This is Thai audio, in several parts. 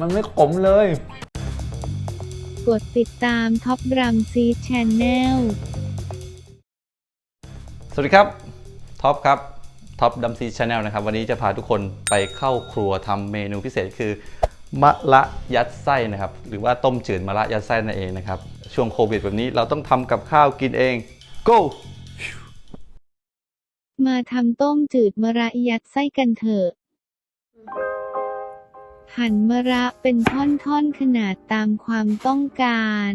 มันไม่ขมเลย กดติดตามท็อปรัมซีชแนลสวัสดีครับท็อปครับท็อปดัมซีชาแนลนะครับ วันนี้จะพาทุกคนไปเข้าครัวทำเมนูพิเศษคือมะละยัดไส้นะครับ หรือว่าต้มจืดมะละยัดไส้นั่นเองนะครับ ช่วงโควิดแบบนี้เราต้องทำกับข้าวกินเอง go มาทำต้มจืดมะระยัดไส้กันเถอะ หั่นมะระเป็นท่อนๆขนาดตามความต้องการ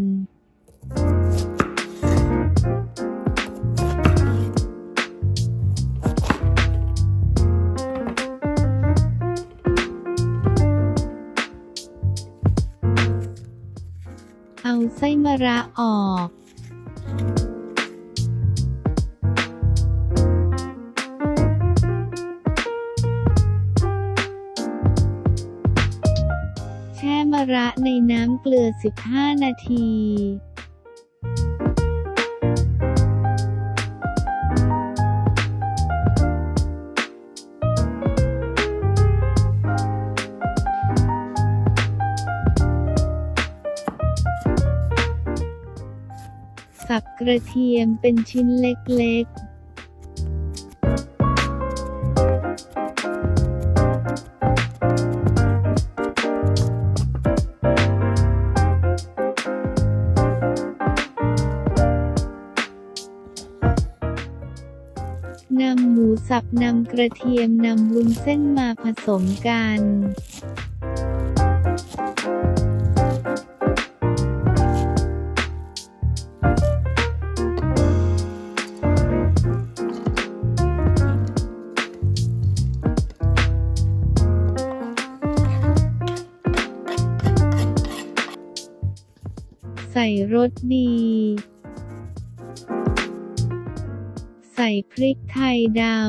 เอาไส้มะระออก มะระในน้ำเกลือ 15 นาทีสับกระเทียมเป็นชิ้นเล็กๆ สับนำกระเทียมนำวุ้นเส้นมาผสมกันใส่รสดี ส่พริกไทยดำ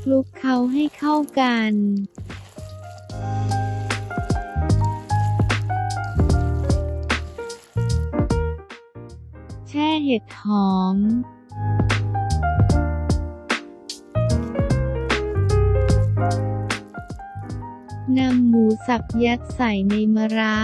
คลุกเคล้าให้เข้ากันแช่เห็ดหอม นำหมูสับยัดใส่ในมะระ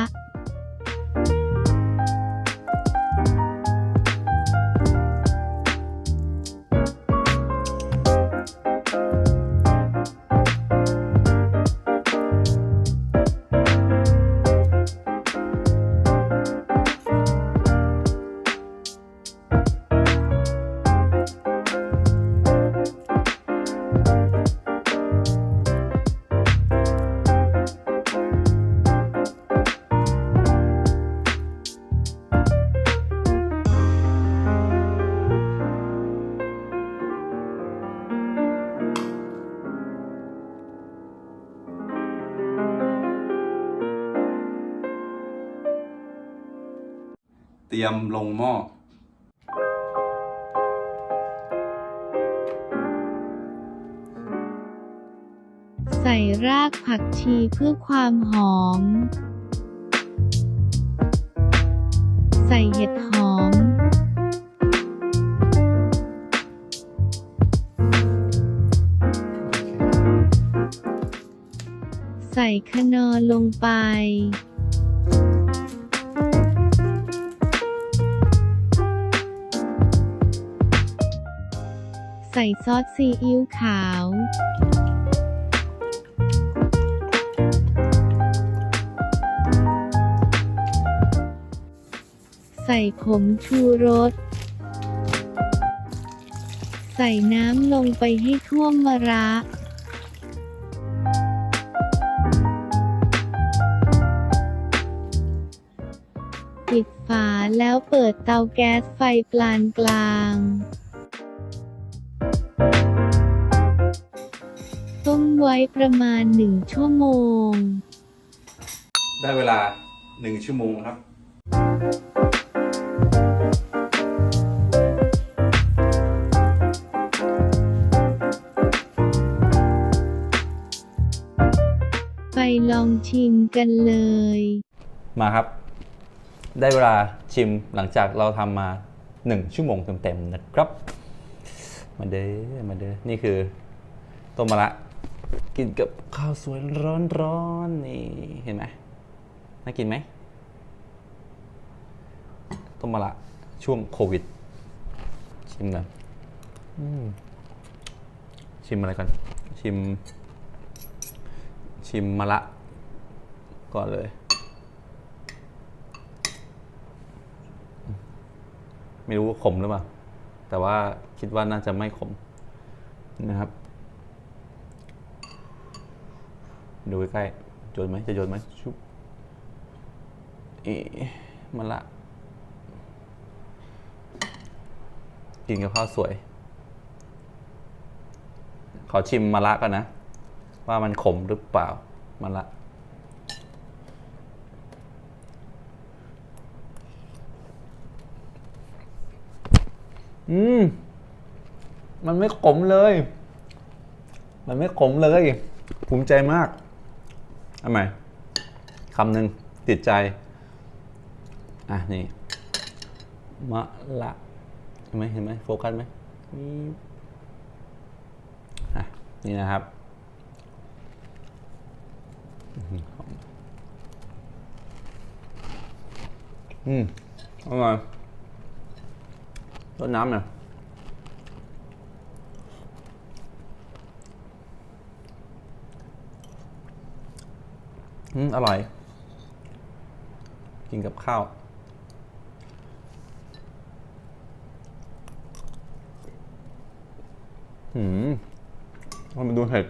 ยมลงหม้อใส่รากผักชีเพื่อความหอม ใส่เห็ดหอม ใส่คนอลงไป ส่ซอสซีอิ๊วขาวใส่ผงชูรส ใส่น้ำลงไปให้ท่วมมะระ ปิดฝาแล้วเปิดเตาแก๊สไฟปานกลาง ไว้ประมาณหนึ่งชั่วโมง ได้เวลา1ชั่วโมงครับ ไปลองชิมกันเลย มาครับ ได้เวลาชิมหลังจากเราทำมา 1 ชั่วโมงเต็มๆนะครับ มาเด้อมาเด้อนี่คือต้มมะระ กินกับข้าวสวยร้อนๆนี่เห็นไหมน่ากินไหมต้มมะละช่วงโควิด ชิมกันอืมชิมอะไรก่อน ชิม ชิมมะละก่อนเลยไม่รู้ว่าขมหรือเปล่า แต่ว่าคิดว่าน่าจะไม่ขมนะครับ ดูใกล้ๆโยนไหมจะโยนไหมชุบอีมันละ กินกับข้าวสวย ขอชิมมะละกันนะ ว่ามันขมหรือเปล่ามะละอืม มันไม่ขมเลย มันไม่ขมเลย ภูมิใจมาก ทำไมคำหนึ่งติดใจ อะ นี่ มะละเห็นไหมเห็นไหมโฟกัสไหมอะ นี่นะครับอืมอร่อยรดน้ำหน่อย อืมอร่อย กินกับข้าวหืมมันดูเห็ด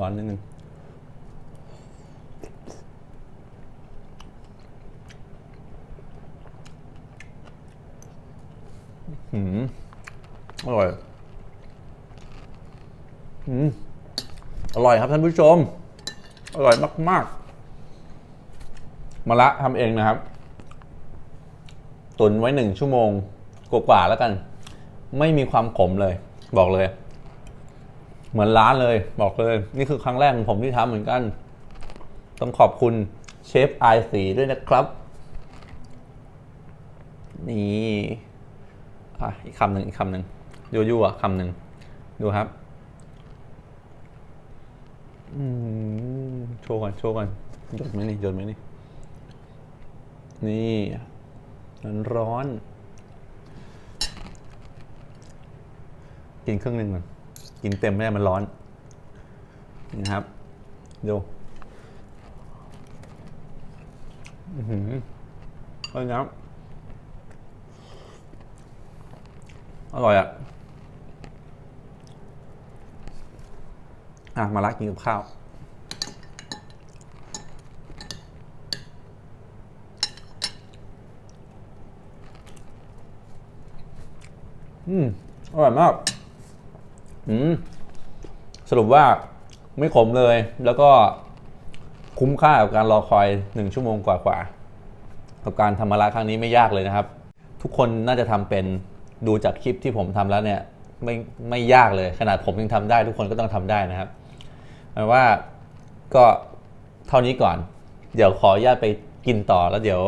ร้อนนิดนึง หืม อร่อย หืม อร่อยครับท่านผู้ชม อร่อยมากๆมะละทำเองนะครับ ตุนไว้หนึ่งชั่วโมงกว่าๆแล้วกัน ไม่มีความขมเลย บอกเลย เหมือนร้านเลย บอกเลย นี่คือครั้งแรกของผมที่ทำเหมือนกัน ต้องขอบคุณเชฟไอสีด้วยนะครับ นี่อะอีกคำหนึ่งอีกคำหนึ่งยั่วๆอะคำหนึ่งดูครับ อืมโชว์ก่อน โชว์ก่อนหยดไหมนี่หยดไหมนี่ นี่ร้อนร้อน กินครึ่งหนึ่งก่อน กินเต็มไม่ได้มันร้อนนี่นะครับ ดูอือหืออร่อยนะอร่อยอะ อะมาละกินกับข้าว อืม อร่อยมาก อืม สรุปว่าไม่ขมเลย แล้วก็คุ้มค่ากับการรอคอยหนึ่งชั่วโมงกว่าๆกับการทำมาละครั้งนี้ไม่ยากเลยนะครับ ทุกคนน่าจะทำเป็นดูจากคลิปที่ผมทำแล้วเนี่ยไม่ไม่ยากเลย ขนาดผมยังทำได้ทุกคนก็ต้องทำได้นะครับ หมายว่าก็เท่านี้ก่อน เดี๋ยวขออนุญาตไปกินต่อแล้วเดี๋ยว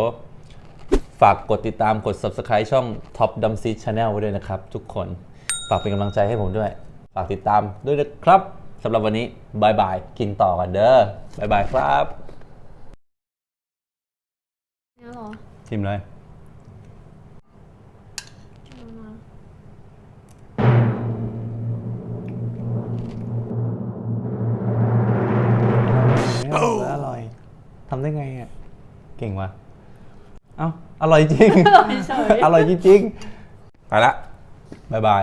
ฝากกดติดตามกด subscribe ช่อง Top d u m s eed Channel ไว้ด้วยนะครับ ทุกคน ฝากเป็นกำลังใจให้ผมด้วย ฝากติดตามด้วยนะครับสำหรับวันนี้บายบายกินต่อกันเด้อบายบายครับ เนี่ยเหรอ ชิมเลยำได้ไงอะเก่งว่ะเอ้าอร่อยจริง อร่อยเฉย อร่อยจริงๆไปละบายบาย